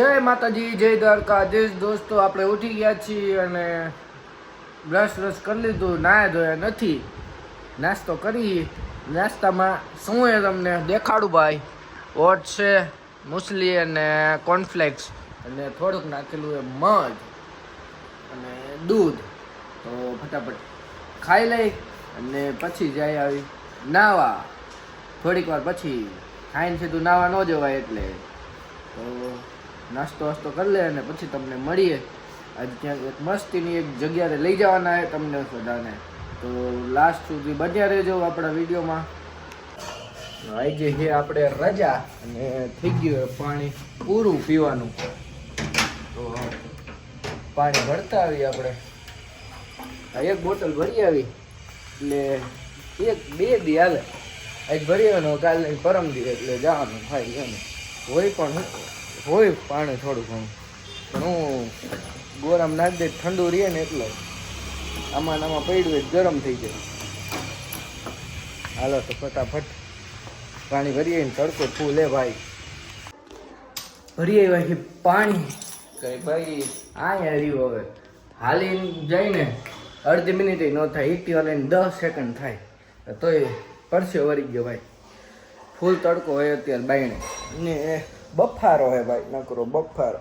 જય માતાજી, જય દ્વારકાધીશ. દોસ્તો, આપણે ઉઠી ગયા છીએ અને બ્રશ બ્રશ કરી લીધું નાયા ધોયા નથી. નાસ્તો કરી, નાસ્તામાં શું એ તમને? દેખાડું ભાઈ. ઓટ છે, મુસલી અને કોર્નફ્લેક્સ. અને થોડુંક નાખેલું એ મધ અને દૂધ. તો ફટાફટ ખાઈ લઈ અને પછી જાય આવી નાવા. થોડીક વાર પછી ખાઈને સીધું નાવા ન જવાય એટલે. તો નાસ્તો વાસ્તો કરી લે અને પછી તમને મળીએ. આજ ક્યાંક એક મસ્તીની એક જગ્યાએ લઈ જવાના છે તમને બધાને. તો લાસ્ટ સુધી બન્યા રહેજો આપણા વિડીયોમાં. આજે છે આપણે રજા અને થઈ ગયું હોય પાણી પૂરું પીવાનું. તો પાણી ભરતા આવી આપણે. એક બોટલ ભરી આવી. એટલે એક બે દી હાલે. આજ ભરી આવ્યો કાલે પરમ દી એટલે જવાનું થાય એમ. હોય પણ હોય પાણી થોડું ઘણું. પણ હું ગોરામ નાખ દે ઠંડુ રહે ને એટલે. આમાં આમાં પડ્યું ગરમ થઈ જાય. હાલો તો ફટાફટ પાણી ભરી આવીને તડકો ફૂલ ભાઈ. ભરી ભાઈ પાણી. કઈ ભાઈ આ રહ્યું હવે. હાલીને જઈને અડધી મિનિટ ન થાય ઈટી વાળીને દસ સેકન્ડ થાય. તોય પરસ્યો વળી ગયો ભાઈ. ફૂલ તડકો હોય અત્યારે બાયણે. ને એ બફારો હે ભાઈ નકરો બફારો.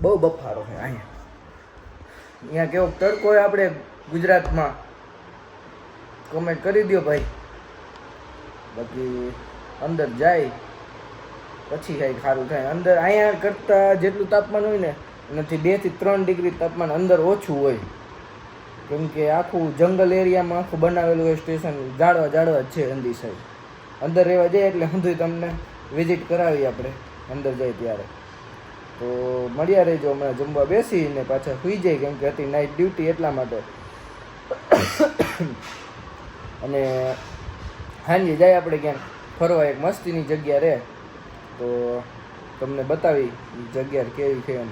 બહુ બફારો હે અહીંયા. અહીંયા કેવો તડકો હોય આપણે ગુજરાતમાં. કોમેન્ટ કરી દો ભાઈ. બાકી અંદર જાય, પછી કાંઈ સારું થાય. અંદર અહીંયા કરતાં જેટલું તાપમાન હોય ને, એનાથી બેથી ત્રણ ડિગ્રી તાપમાન અંદર ઓછું હોય. કેમ કે આખું જંગલ એરિયામાં આખું બનાવેલું હોય સ્ટેશન જાડવા જાડવા જ છે અંદી સાઈડ અંદર રહેવા જાય એટલે હંધુય તમને વિઝિટ કરાવી આપણે. અંદર જાય ત્યારે. તો મળ્યા રહેજો હમણાં જમવા. બેસીને પાછા સુઈ જાય કેમ કે હતી નાઇટ ડ્યુટી એટલા માટે. અને સાંજે જાય આપણે ક્યાંક. ફરવા એક મસ્તીની જગ્યા રહે. તો તમને બતાવી જગ્યા કેવી છે એમ.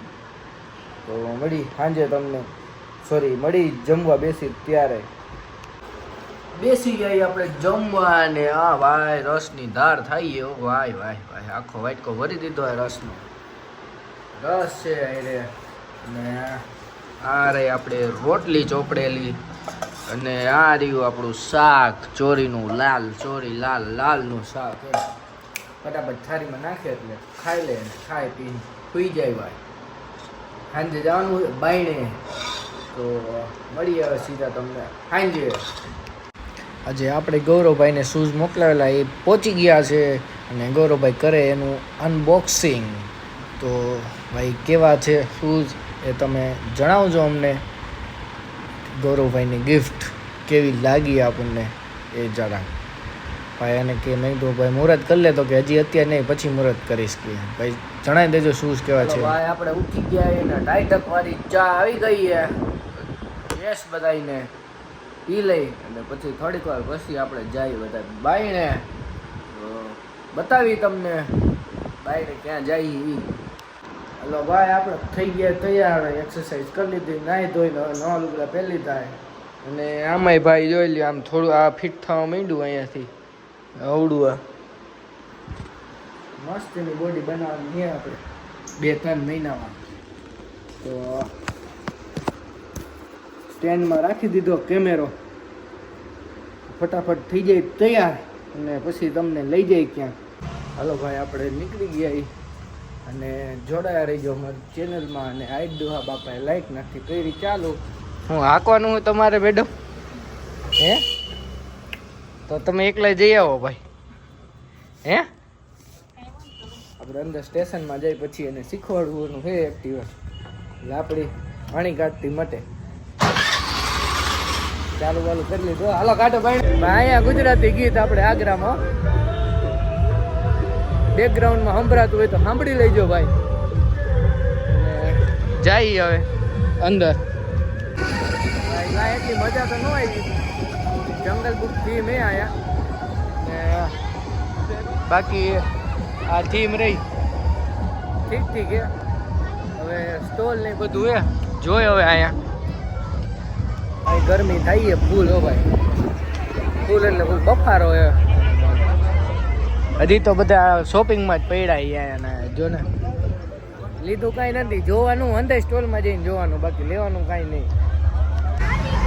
તો મળી સાંજે તમને સોરી મળી જમવા બેસી ત્યારે. બેસી જાય આપણે જમવા ને આ ભાઈ રસની ધાર થઈ ઓ ભાઈ ભાઈ ભાઈ, આખો વાટકો ભરી દીધો હોય રસનો. રસ છે અરે અને આ રહી આપણે રોટલી ચોપડેલી. અને આ રહ્યું આપણું શાક, ચોરીનું લાલ, ચોરી લાલ, લાલનું શાક. ફટાફટ થાળીમાં નાખે એટલે ખાઈ લે ખાઈ પી સુઈ જાય ભાઈ. સાંજે જવાનું બાયણે. તો મળી આવે સીધા તમને. સાંજે. આજે આપણે ગૌરવભાઈને શૂઝ મોકલાવેલા એ પહોંચી ગયા છે અને ગૌરવભાઈ કરે એનું અનબોક્સિંગ તો ભાઈ, કેવા છે શૂઝ એ તમે જણાવજો અમને. ગૌરવભાઈની ગિફ્ટ કેવી લાગી આપણને એ જણા ભાઈ એને કે નહીં તો ભાઈ, મુહૂર્ત કરી લે તો કે હજી અત્યારે નહીં, પછી મુહૂર્ત કરીશ કે. ભાઈ, જણાવી દેજો શૂઝ કેવા છે. ભાઈ, આપણે ઉઠી ગયા એને ટાઈટક વાળી ચા આવી ગઈ છે યસ બધાઈને પી લઈ અને પછી થોડીક વાર પછી આપણે જઈએ બધા. બાઈને બતાવી તમને. બાઈને ક્યાં જઈએ એ હલો ભાઈ, આપણે થઈ ગયા તૈયાર. એક્સરસાઇઝ કરી લીધી. નાહી ધોઈને નવા લુગડા પહેલી થાય અને આમાંય ભાઈ જોઈ લ્યો, આમ થોડું આ ફિટ થવા માંડ્યું અહીંયાથી. અવડું આ. મસ્ત એની બોડી બનાવવાની આપણે. બે ત્રણ મહિનામાં. તો સ્ટેન્ડમાં રાખી દીધો કેમેરો. ફટાફટ થઈ જાય તૈયાર અને પછી તમને લઈ જાય ક્યાંક. હાલો ભાઈ, આપણે નીકળી ગયા. અને જોડાયા રહીજો અમારી ચેનલમાં અને આઈ દુહા બાપાએ લાઈક નથી કરી. ચાલો. હું હાંકવાનું હોય તમારે મેડમ. હે? તો તમે એકલા જઈ આવો ભાઈ. હે? આપણે અંદર સ્ટેશનમાં જઈ પછી એને શીખવાડવું છે એક્ટિવા એટલે આપણી પાણી કાઢતી મટે. ચાલુ ચાલુ કરી લીધું. હાલો કાઢો ભાઈ. અહીંયા ગુજરાતી ગીત આપણે આગ્રામાં. બેકગ્રાઉન્ડમાં સંભળાતું હોય તો સાંભળી લેજો ભાઈ. જાય હવે. અંદર. એટલી મજા તો ન આવી. જંગલ બુક થીમ એ આયા ને બાકી આ થીમ રહી. ઠીક ઠીક હવે સ્ટોલ ને બધું એ જોઈ હવે અહીંયા. અહીં ગરમી થાય છે ફૂલ હો ભાઈ. ફૂલ એટલે ફૂલ બફારો હે હજી તો બધા શોપિંગમાં જ પડ્યા અહીંયા અને જો ને. લીધું કાંઈ નથી. જોવાનું અંદર સ્ટોલમાં જઈને જોવાનું, બાકી લેવાનું કાંઈ નહીં.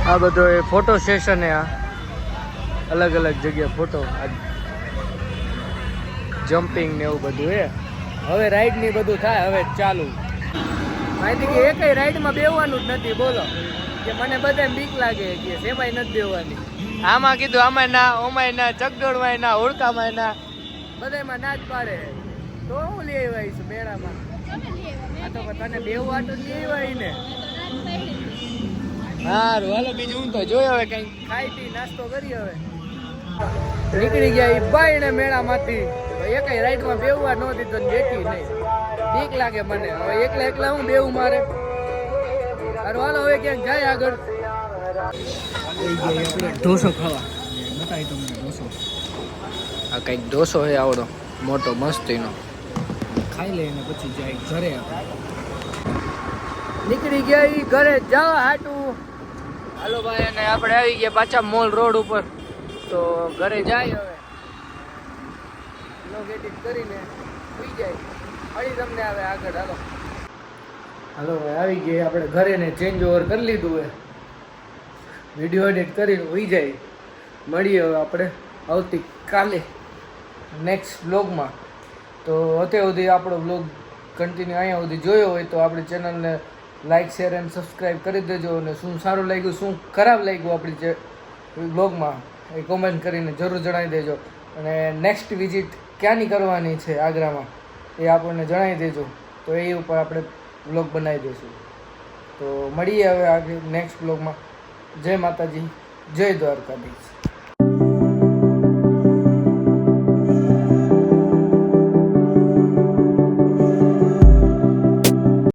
આ બધો એ ફોટો સેશન એ આ. અલગ અલગ જગ્યાએ ફોટો જમ્પિંગ ને એવું બધું એ. હવે રાઈડની બધું થાય, હવે ચાલુ. માહિતી કે એકય રાઈડમાં બેહવાનું જ નથી, બોલો. કે મને બધા બીક લાગે કે સેમાય નથી દેવાની. આમાં કીધું આમાં ના ઓમાય ના ચકડોળમાં ના હોડકામાં ના. બધામાં ના જ પાડે. તો હું લઈ આવ્યા છું મેળામાં. આ તો તને બેવું આટું લઈ આવ્યા ને સારું હાલો બીજું હું તો જોયો હવે કઈ ખાઈ પી નાસ્તો કરી હવે. નીકળી ગયા એ બાઈને મેળામાંથી. એકય રાઈડમાં બેવવા નહોતી તો બેઠી નહીં. બીક લાગે મને. હવે એકલા એકલા હું બેવું મારે? હાલો હવે ક્યાંક જાય આગળ. ઢોસો ખાવા. બતાવી તમને ઢોસો. આ કંઈક ઢોસો છે આવડો મોટો મસ્તીનો. ખાઈ લઈને પછી જાય ઘરે નીકળી ગયા એ ઘરે જવા હાટું. હાલો ભાઈ અને આપણે આવી ગયા પાછા મોલ રોડ ઉપર. તો ઘરે જાય હવે. એડિટ કરીને સુઈ જાય. ફરી તમને આવે આગળ હાલો. હાલો ભાઈ આવી ગઈ, આપણે ઘરે ને ચેન્જ ઓવર કરી લીધું હે વીડિયો એડિટ કરીને હોઈ જાય. મળીએ હવે આપણે આવતી કાલે નેક્સ્ટ બ્લોગમાં તો અત્યાર સુધી આપણો બ્લોગ કન્ટિન્યુ અહીંયા સુધી જોયો હોય તો આપણી ચેનલને લાઇક શેર એન્ડ સબસ્ક્રાઈબ કરી દેજો અને શું સારું લાગ્યું, શું ખરાબ લાગ્યું આપણી જે બ્લોગમાં એ કોમેન્ટ કરીને જરૂર જણાવી દેજો. અને નેક્સ્ટ વિઝિટ ક્યાંની કરવાની છે આગ્રામાં એ આપણને જણાવી દેજો. તો એ ઉપર આપણે બ્લોગ બનાવી દઈશું. તો મળીએ હવે આગળ નેક્સ્ટ બ્લોગમાં. જય માતાજી જય દ્વારકાધીશ.